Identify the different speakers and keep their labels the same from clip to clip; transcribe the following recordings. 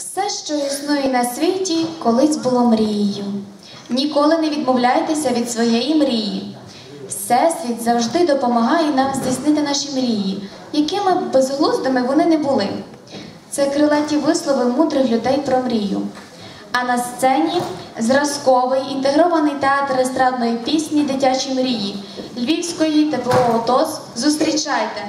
Speaker 1: Все, що існує на світі, колись було мрією. Ніколи не відмовляйтеся від своєї мрії. Всесвіт завжди допомагає нам здійснити наші мрії, якими б безглуздими вони не були. Це крилаті вислови мудрих людей про мрію. А на сцені зразковий інтегрований театр естрадної пісні Дитячі мрії Львівської ТПО ОТОС. Зустрічайте!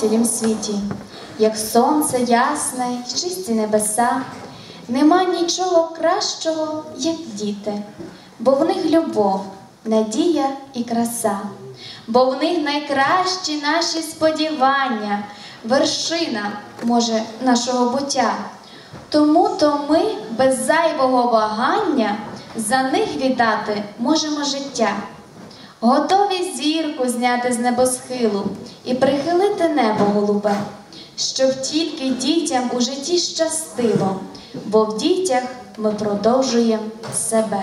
Speaker 1: Цілім світі, як сонце ясне й чисті небеса. Нема нічого кращого, як діти, бо в них любов, надія і краса, бо в них найкращі наші сподівання, вершина, може, нашого буття. Тому то ми без зайвого вагання за них віддати можемо життя.
Speaker 2: Готові зірку зняти з небосхилу і прихилити небо голубе, щоб тільки дітям у житті щастило, бо в дітях ми продовжуємо себе.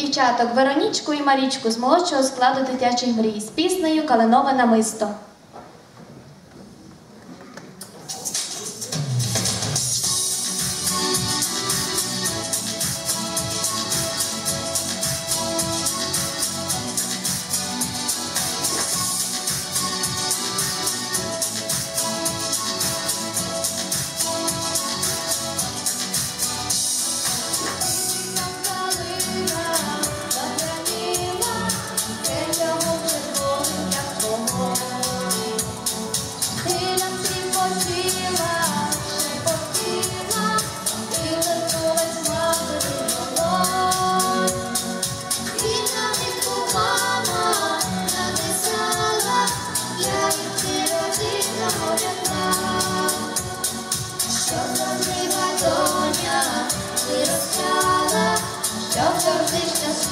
Speaker 2: дівчаток Веронічку і Марічку з молодшого складу дитячих мрій з піснею Каленове намисто.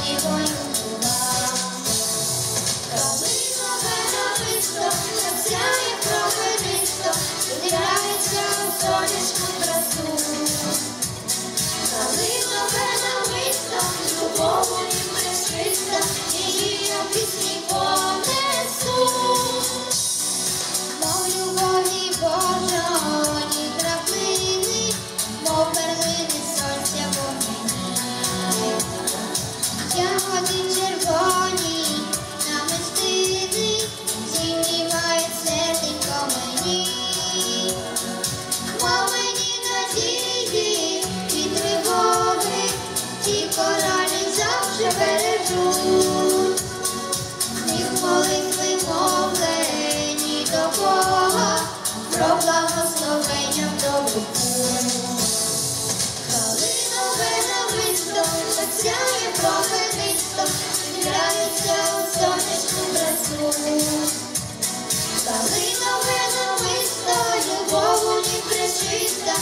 Speaker 2: І пречиста, Її пісні понесу. Красу. Калинове виста, любов у ній пречиста,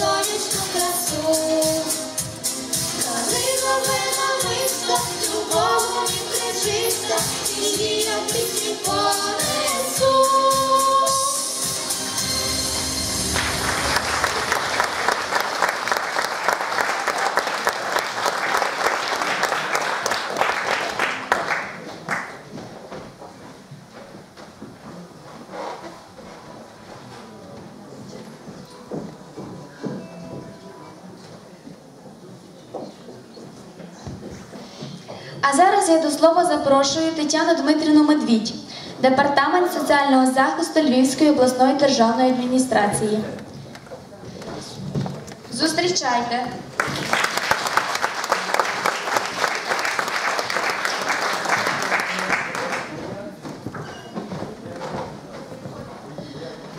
Speaker 2: сонячну красу. Калинове намисто, любов у ній пречиста, Її пісні понесу.
Speaker 1: Слова запрошую Тетяну Дмитрівну Медвідь, департамент соціального захисту Львівської обласної державної адміністрації. Зустрічайте.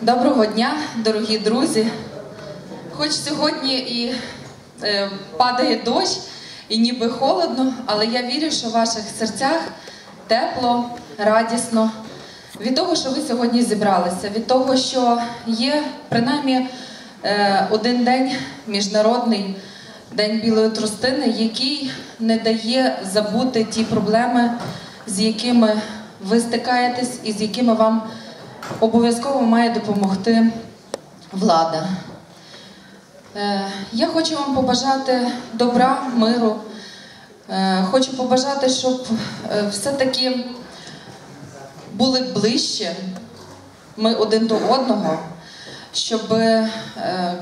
Speaker 3: Доброго дня, дорогі друзі. Хоч сьогодні і е, падає дощ, і ніби холодно, але я вірю, що в ваших серцях тепло, радісно. Від того, що ви сьогодні зібралися, від того, що є принаймні е, один день міжнародний день білої тростини, який не дає забути ті проблеми, з якими ви стикаєтесь і з якими вам обов'язково має допомогти влада. Е, Я хочу вам побажати добра, миру. Е, Хочу побажати, щоб е, все-таки були ближче ми один до одного, щоб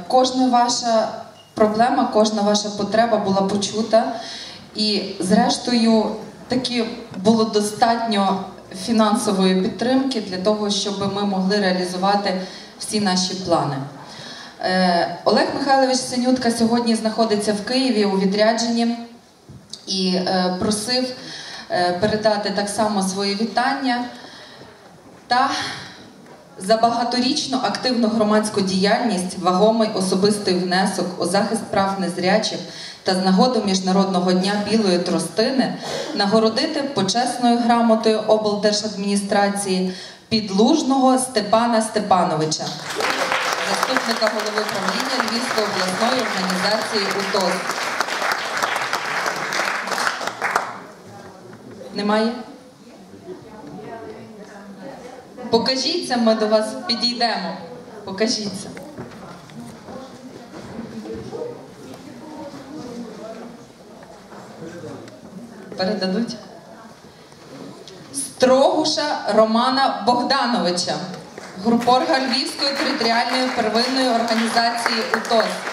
Speaker 3: кожна ваша проблема, кожна ваша потреба була почута. І, зрештою, таки було достатньо фінансової підтримки для того, щоб ми могли реалізувати всі наші плани. Е, Олег Михайлович Синютка сьогодні знаходиться в Києві у відрядженні і е, просив е, передати так само свої вітання та за багаторічну активну громадську діяльність, вагомий особистий внесок у захист прав незрячих та з нагоду Міжнародного дня білої тростини нагородити почесною грамотою облдержадміністрації підлужного Степана Степановича, заступника голови правління Львівської обласної організації УТОС. Немає? Покажіться, ми до вас підійдемо. Покажіться. Передадуть. Строгуша Романа Богдановича, групорга Львівської територіальної первинної організації УТОС.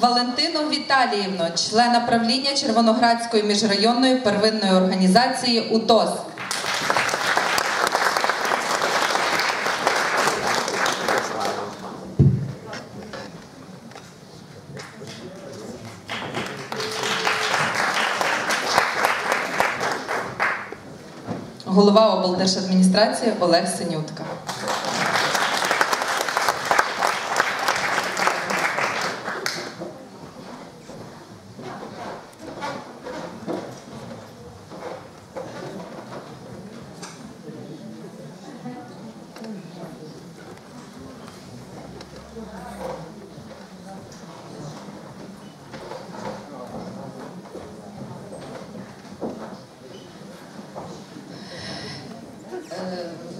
Speaker 3: Валентину Віталіївну, члена правління Червоноградської міжрайонної первинної організації УТОС. Голова облдержадміністрації Олег Синютка.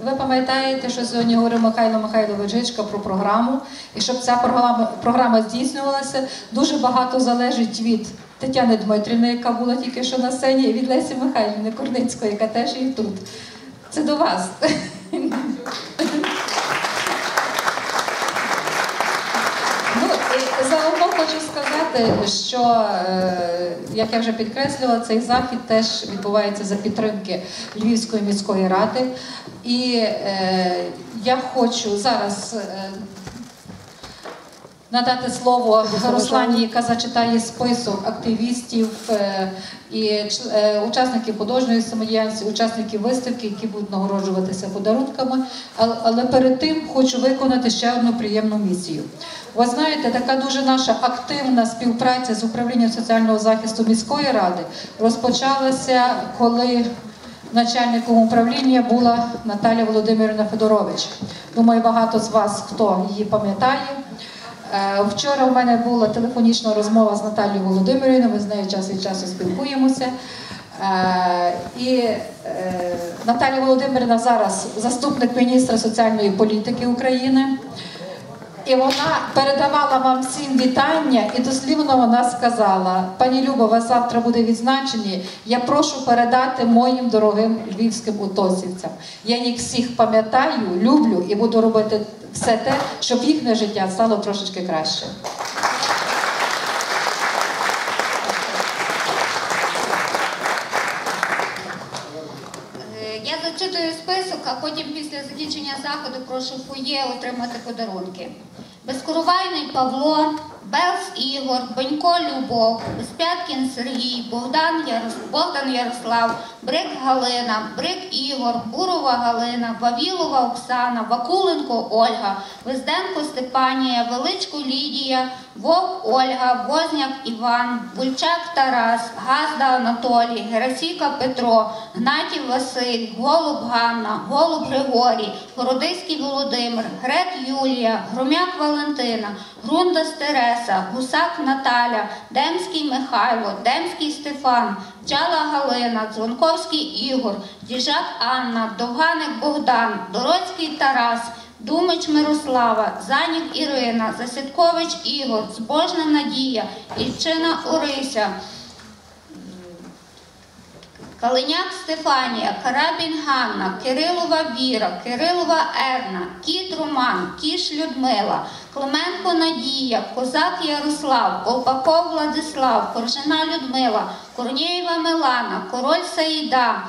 Speaker 4: Ви пам'ятаєте, що сьогодні говорив Михайло Михайлович Гичка про програму, і щоб ця програма, програма здійснювалася, дуже багато залежить від Тетяни Дмитрівни, яка була тільки що на сцені, і від Лесі Михайлівни Корницької, яка теж і тут. Це до вас. Ну, і заодно хочу сказати, що, е, як я вже підкреслювала, цей захід теж відбувається за підтримки Львівської міської ради. І е, я хочу зараз е, надати слово Руслані, яка зачитає список активістів е, і е, учасників художньої самодіяльності, учасників виставки, які будуть нагороджуватися подарунками. Але перед тим хочу виконати ще одну приємну місію. Ви знаєте, така дуже наша активна співпраця з управлінням соціального захисту міської ради розпочалася, коли начальником управління була Наталя Володимирівна Федорович. Думаю, багато з вас хто її пам'ятає. Е, Вчора в мене була телефонічна розмова з Наталією Володимирівною, ми з нею час від часу спілкуємося. Е, І е, Наталія Володимирівна зараз заступник міністра соціальної політики України. І вона передавала вам всім вітання, і дослівно вона сказала: пані Любо, вас завтра буде відзначені. Я прошу передати моїм дорогим львівським утосівцям. Я їх всіх пам'ятаю, люблю і буду робити все те, щоб їхнє життя стало трошечки краще.
Speaker 5: Е, Я зачитую список, а потім після закінчення заходу прошу фоє отримати подарунки. Безкоровайний Павло, Белс Ігор, Бонько Любов, Безпяткін Сергій, Богдан, Ярос... Богдан Ярослав, Брик Галина, Брик Ігор, Бурова Галина, Вавілова Оксана, Вакуленко Ольга, Везденко Степанія, Величко Лідія, Вовк Ольга, Возняк Іван, Бульчак Тарас, Газда Анатолій, Герасіка Петро, Гнатів Василь, Голуб Ганна, Голуб Григорій, Городиський Володимир, Грек Юлія, Громяк Валентина, Грундас Тереса, Гусак Наталя, Демський Михайло, Демський Стефан, Джала Галина, Дзвонковський Ігор, Діжак Анна, Довганик Богдан, Дороцький Тарас, Думич Мирослава, Занік Ірина, Засідкович Ігор, Збожна Надія, Ільчина Орися, Калиняк Стефанія, Карабін Ганна, Кирилова Віра, Кирилова Ерна, Кіт Роман, Кіш Людмила, Клименко Надія, Козак Ярослав, Колпаков Владислав, Коржина Людмила, Корнієва Милана, Король Саїда,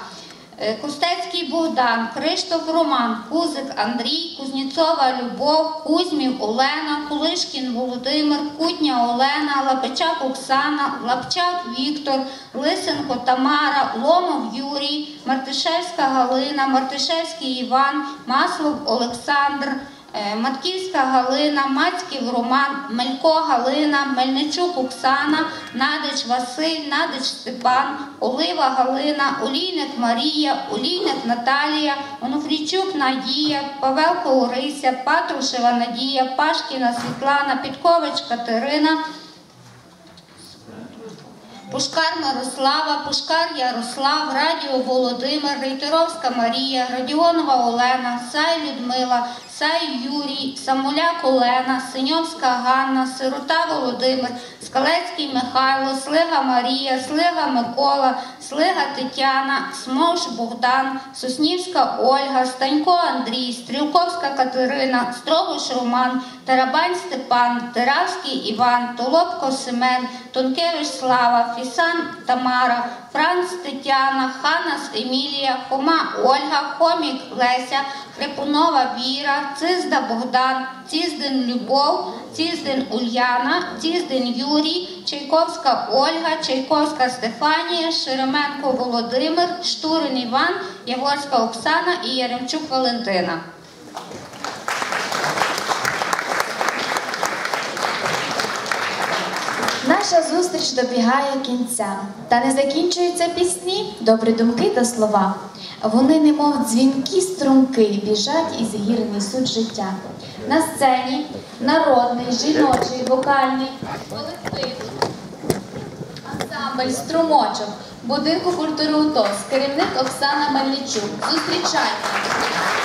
Speaker 5: Е, Кустецький Богдан, Криштоф Роман, Кузик Андрій, Кузніцова Любов, Кузьмів Олена, Кулишкін Володимир, Кутня Олена, Лапичак Оксана, Лапчак Віктор, Лисенко Тамара, Ломов Юрій, Мартишевська Галина, Мартишевський Іван, Маслов Олександр. Е, Матківська Галина, Мацьків Роман, Мелько Галина, Мельничук Оксана, Надич Василь, Надич Степан, Олива Галина, Олійник Марія, Олійник Наталія, Онуфрійчук Надія, Павелко Орися, Патрушева Надія, Пашкіна Світлана, Підкович Катерина. Пушкар Мирослава, Пушкар Ярослав, Радіо Володимир, Рейтеровська Марія, Радіонова Олена, Сай Людмила, Сай Юрій, Самуляк Олена, Синьовська Ганна, Сирота Володимир, Скалецький Михайло, Слига Марія, Слига Микола, Слига Тетяна, Смош Богдан, Соснівська Ольга, Станько Андрій, Стрілковська Катерина, Строгуш Роман, Тарабань Степан, Теравський Іван, Толопко Семен, Тонкевич Слава, Фісан Тамара, Франц Тетяна, Ханас Емілія, Хома Ольга, Хомік Леся, Хрипунова Віра, Цизда Богдан, Ціздин Любов, Ціздин Ульяна, Ціздин Юрій, Чайковська Ольга, Чайковська Стефанія, Шеременко Володимир, Штурин Іван, Яворська Оксана і Яремчук Валентина.
Speaker 6: Наша зустріч добігає кінця, та не закінчуються пісні, добрі думки та слова. Вони, немов дзвінкі струмки, біжать із гір несуть життя. На сцені народний, жіночий, вокальний колектив, ансамбль, струмочок, будинку культури УТОС, керівник Оксана Мельничук. Зустрічайте!